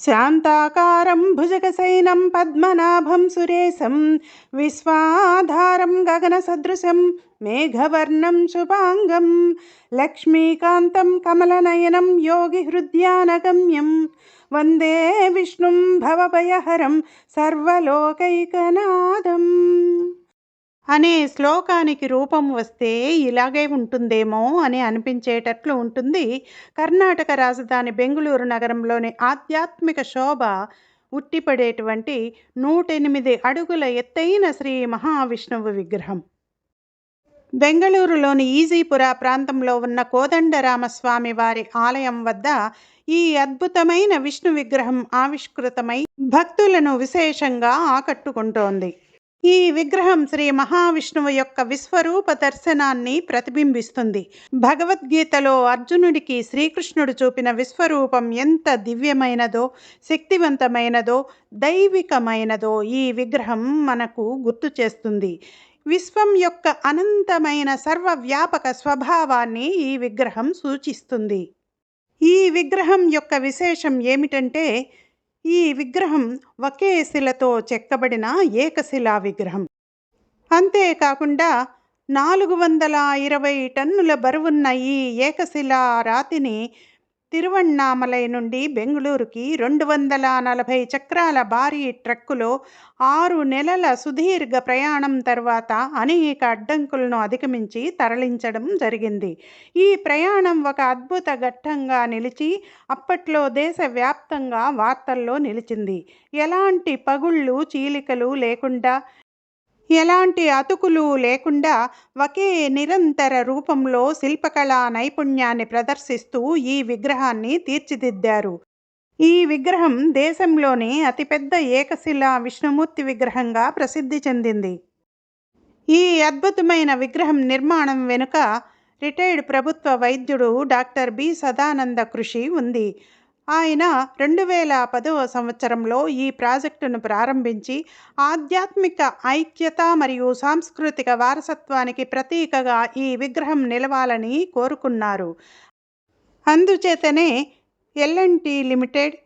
शान्ताकारं भुजगसैनं पद्मनाभं सुरेशं विश्वाधारं गगनसदृशं मेघवर्णं शुभाङ्गं लक्ष्मीकान्तं कमलनयनं योगिहृद्यानगम्यं वन्दे विष्णुं भवभयहरं सर्वलोकैकनादम् అనే శ్లోకానికి రూపం వస్తే ఇలాగే ఉంటుందేమో అని అనిపించేటట్లు ఉంటుంది. కర్ణాటక రాజధాని బెంగళూరు నగరంలోని ఆధ్యాత్మిక శోభ ఉట్టిపడేటువంటి నూటెనిమిది అడుగుల ఎత్తైన శ్రీ మహావిష్ణువు విగ్రహం. బెంగళూరులోని ఈజీపుర ప్రాంతంలో ఉన్న కోదండరామస్వామి వారి ఆలయం వద్ద ఈ అద్భుతమైన విష్ణు విగ్రహం ఆవిష్కృతమై భక్తులను విశేషంగా ఆకట్టుకుంటోంది. ఈ విగ్రహం శ్రీ మహావిష్ణువు యొక్క విశ్వరూప దర్శనాన్ని ప్రతిబింబిస్తుంది. భగవద్గీతలో అర్జునుడికి శ్రీకృష్ణుడు చూపిన విశ్వరూపం ఎంత దివ్యమైనదో శక్తివంతమైనదో దైవికమైనదో ఈ విగ్రహం మనకు గుర్తు చేస్తుంది. విశ్వం యొక్క అనంతమైన సర్వవ్యాపక స్వభావాన్ని ఈ విగ్రహం సూచిస్తుంది. ఈ విగ్రహం యొక్క విశేషం ఏమిటంటే ఈ విగ్రహం ఒకే శిలతో చెక్కబడిన ఏకశిలా విగ్రహం. అంతేకాకుండా నాలుగు వందల ఇరవై టన్నుల బరువున్న ఈ ఏకశిలా రాతిని తిరువణ్ణామలై నుండి బెంగళూరుకి రెండు వందల నలభై చక్రాల భారీ ట్రక్కులో ఆరు నెలల సుదీర్ఘ ప్రయాణం తర్వాత అనేక అడ్డంకులను అధిగమించి తరలించడం జరిగింది. ఈ ప్రయాణం ఒక అద్భుత ఘట్టంగా నిలిచి అప్పట్లో దేశవ్యాప్తంగా వార్తల్లో నిలిచింది. ఎలాంటి పగుళ్ళు చీలికలు లేకుండా ఎలాంటి అతుకులు లేకుండా ఒకే నిరంతర రూపంలో శిల్పకళా నైపుణ్యాన్ని ప్రదర్శిస్తూ ఈ విగ్రహాన్ని తీర్చిదిద్దారు. ఈ విగ్రహం దేశంలోని అతిపెద్ద ఏకశిలా విష్ణుమూర్తి విగ్రహంగా ప్రసిద్ధి చెందింది. ఈ అద్భుతమైన విగ్రహం నిర్మాణం వెనుక రిటైర్డ్ ప్రభుత్వ వైద్యుడు డాక్టర్ బి సదానంద కృషి ఉంది. ఆయన రెండు వేల పదవ సంవత్సరంలో ఈ ప్రాజెక్టును ప్రారంభించి ఆధ్యాత్మిక ఐక్యత మరియు సాంస్కృతిక వారసత్వానికి ప్రతీకగా ఈ విగ్రహం నిలవాలని కోరుకున్నారు. అందుచేతనే LNT limited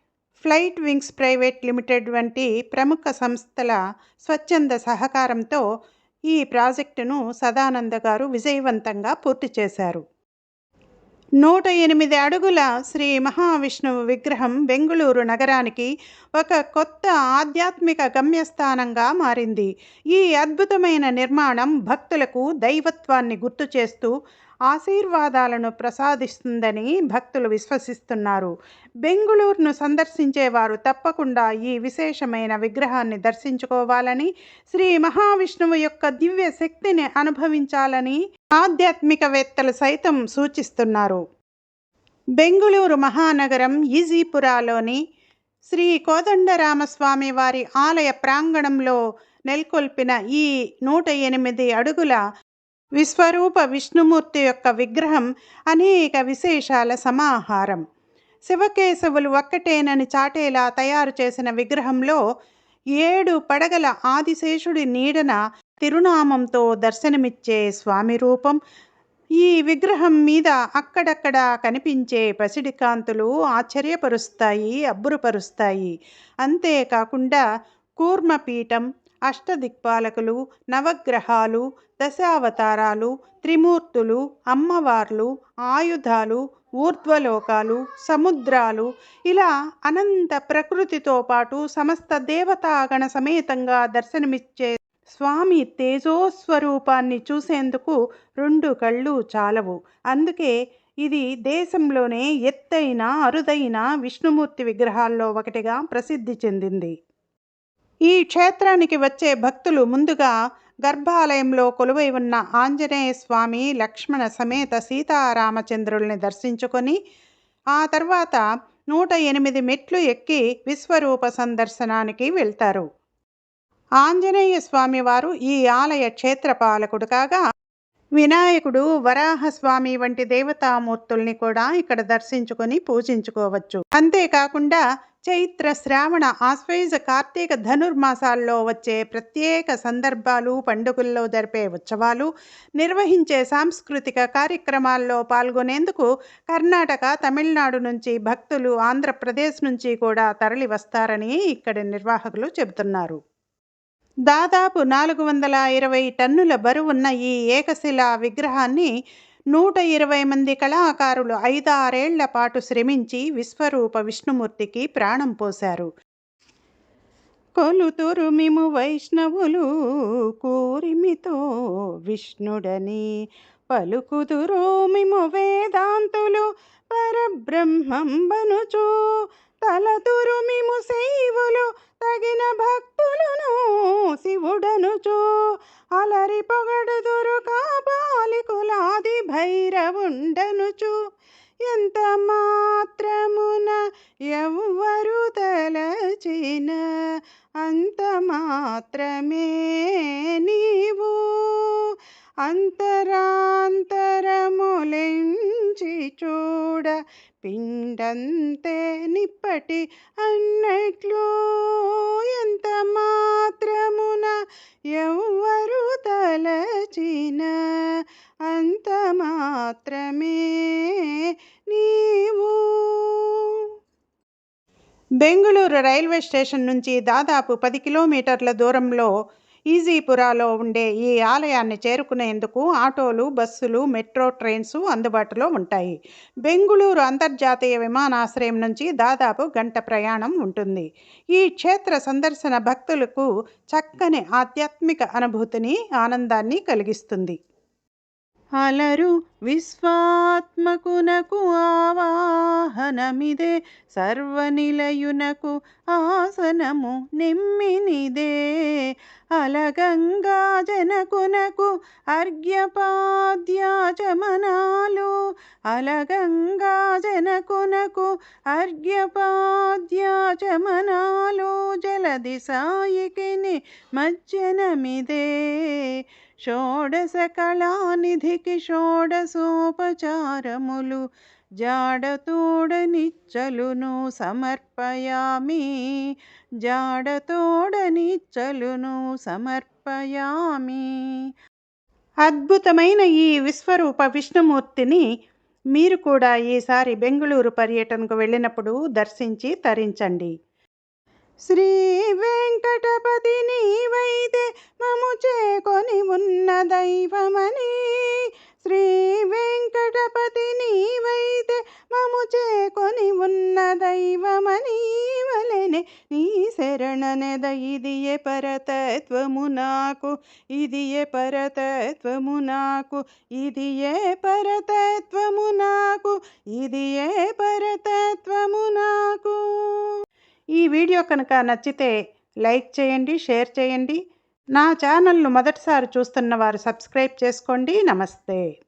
flight wings private limited వంటి ప్రముఖ సంస్థల స్వచ్ఛంద సహకారంతో ఈ ప్రాజెక్టును సదానంద గారు విజయవంతంగా పూర్తి చేశారు. నూట ఎనిమిది అడుగుల శ్రీ మహావిష్ణువు విగ్రహం బెంగుళూరు నగరానికి ఒక కొత్త ఆధ్యాత్మిక గమ్యస్థానంగా మారింది. ఈ అద్భుతమైన నిర్మాణం భక్తులకు దైవత్వాన్ని గుర్తు చేస్తూ ఆశీర్వాదాలను ప్రసాదిస్తుందని భక్తులు విశ్వసిస్తున్నారు. బెంగుళూరును సందర్శించేవారు తప్పకుండా ఈ విశేషమైన విగ్రహాన్ని దర్శించుకోవాలని శ్రీ మహావిష్ణువు యొక్క దివ్య శక్తిని అనుభవించాలని ఆధ్యాత్మికవేత్తలు సైతం సూచిస్తున్నారు. బెంగుళూరు మహానగరం ఈజీపురాలోని శ్రీ కోదండరామస్వామి వారి ఆలయ ప్రాంగణంలో నెలకొల్పిన ఈ నూట ఎనిమిది అడుగుల విశ్వరూప విష్ణుమూర్తి యొక్క విగ్రహం అనేక విశేషాల సమాహారం. శివకేశవులు ఒక్కటేనని చాటేలా తయారు చేసిన విగ్రహంలో ఏడు పడగల ఆదిశేషుడి నీడన తిరునామంతో దర్శనమిచ్చే స్వామి రూపం. ఈ విగ్రహం మీద అక్కడక్కడ కనిపించే పసిడికాంతులు ఆశ్చర్యపరుస్తాయి అబ్బురపరుస్తాయి. అంతేకాకుండా కూర్మపీఠం అష్టదిక్పాలకులు నవగ్రహాలు దశావతారాలు త్రిమూర్తులు అమ్మవార్లు ఆయుధాలు ఊర్ధ్వలోకాలు సముద్రాలు ఇలా అనంత ప్రకృతితో పాటు సమస్త దేవతాగణ సమేతంగా దర్శనమిచ్చే స్వామి తేజోస్వరూపాన్ని చూసేందుకు రెండు కళ్ళు చాలవు. అందుకే ఇది దేశంలోనే ఎత్తైన అరుదైన విష్ణుమూర్తి విగ్రహాల్లో ఒకటిగా ప్రసిద్ధి చెందింది. ఈ క్షేత్రానికి వచ్చే భక్తులు ముందుగా గర్భాలయంలో కొలువై ఉన్న ఆంజనేయ స్వామి లక్ష్మణ సమేత సీతారామచంద్రుల్ని దర్శించుకొని ఆ తర్వాత నూట ఎనిమిది మెట్లు ఎక్కి విశ్వరూప సందర్శనానికి వెళ్తారు. ఆంజనేయ స్వామివారు ఈ ఆలయ క్షేత్రపాలకుడు కాగా వినాయకుడు వరాహస్వామి వంటి దేవతామూర్తుల్ని కూడా ఇక్కడ దర్శించుకొని పూజించుకోవచ్చు. అంతేకాకుండా చైత్ర శ్రావణ ఆశ్వయుజ కార్తీక ధనుర్మాసాల్లో వచ్చే ప్రత్యేక సందర్భాలు పండుగల్లో జరిపే ఉత్సవాలు నిర్వహించే సాంస్కృతిక కార్యక్రమాల్లో పాల్గొనేందుకు కర్ణాటక తమిళనాడు నుంచి భక్తులు ఆంధ్రప్రదేశ్ నుంచి కూడా తరలి వస్తారని ఇక్కడి నిర్వాహకులు చెబుతున్నారు. దాదాపు నాలుగు వందల ఇరవై టన్నుల బరువున్న ఈ ఏకశిలా విగ్రహాన్ని నూట ఇరవై మంది కళాకారులు ఐదారేళ్ళ పాటు శ్రమించి విశ్వరూప విష్ణుమూర్తికి ప్రాణం పోశారు. కొలుతురుమిము వైష్ణవులు కూరిమితో విష్ణుడని పలుకుతురుమిము వేదాంతులు పరబ్రహ్మంబనుచు తలతురు శైవులు తగిన భక్తులను శివుడనుచు అలరి పొగడుదురు కా భైరవుండనుచు. ఎంత మాత్రమున ఎవ్వరు తలచిన అంత మాత్రమే నీవు. అంతరాంతరములెంచి చూడ పిండంతే నిప్పటి అన్నట్లు. ఎంత మాత్రమున ఎవ్వరు తలచిన అంత మాత్రమే నీవు. బెంగుళూరు రైల్వే స్టేషన్ నుంచి దాదాపు పది కిలోమీటర్ల దూరంలో ఈజీపురాలో ఉండే ఈ ఆలయాన్ని చేరుకునేందుకు ఆటోలు బస్సులు మెట్రో ట్రైన్స్ అందుబాటులో ఉంటాయి. బెంగుళూరు అంతర్జాతీయ విమానాశ్రయం నుంచి దాదాపు గంట ప్రయాణం ఉంటుంది. ఈ క్షేత్ర సందర్శన భక్తులకు చక్కని ఆధ్యాత్మిక అనుభూతిని ఆనందాన్ని కలిగిస్తుంది. అలరు విశ్వాత్మకునకు ఆవాహనమిదే. సర్వనిలయునకు ఆసనము నిమ్మినిదే. అలగంగా జనకునకు అర్ఘ్యపాద్యాచమనాలు. అలగంగా జనకునకు అర్ఘ్యపాద్యాచమనాలు. జలది సాయికిని మజ్జనమిదే. షోడశ కళానిధికి షోడశోపచారములు జాడతోడనిచ్చలును సమర్పయామి. జాడతోడనిచ్చలును సమర్పయామి. అద్భుతమైన ఈ విశ్వరూప విష్ణుమూర్తిని మీరు కూడా ఈసారి బెంగళూరు పర్యటనకు వెళ్ళినప్పుడు దర్శించి తరించండి. శ్రీ వెంకటపతి నీవైతే మము చేకొని ఉన్న దైవమని. శ్రీ వెంకటపతి నీవైతే మము చేకొని ఉన్న దైవమని వలెనే నీ శరణనెద ఇదియే పరతత్వము నాకు. ఇదియే పరతత్వము నాకు. ఇదియే పరతత్వము నాకు. ఇదియే పరతత్వము నాకు. ఈ వీడియో కనుక నచ్చితే లైక్ చేయండి షేర్ చేయండి. నా ఛానల్ను మొదటిసారి చూస్తున్న వారు సబ్స్క్రైబ్ చేసుకోండి. నమస్తే.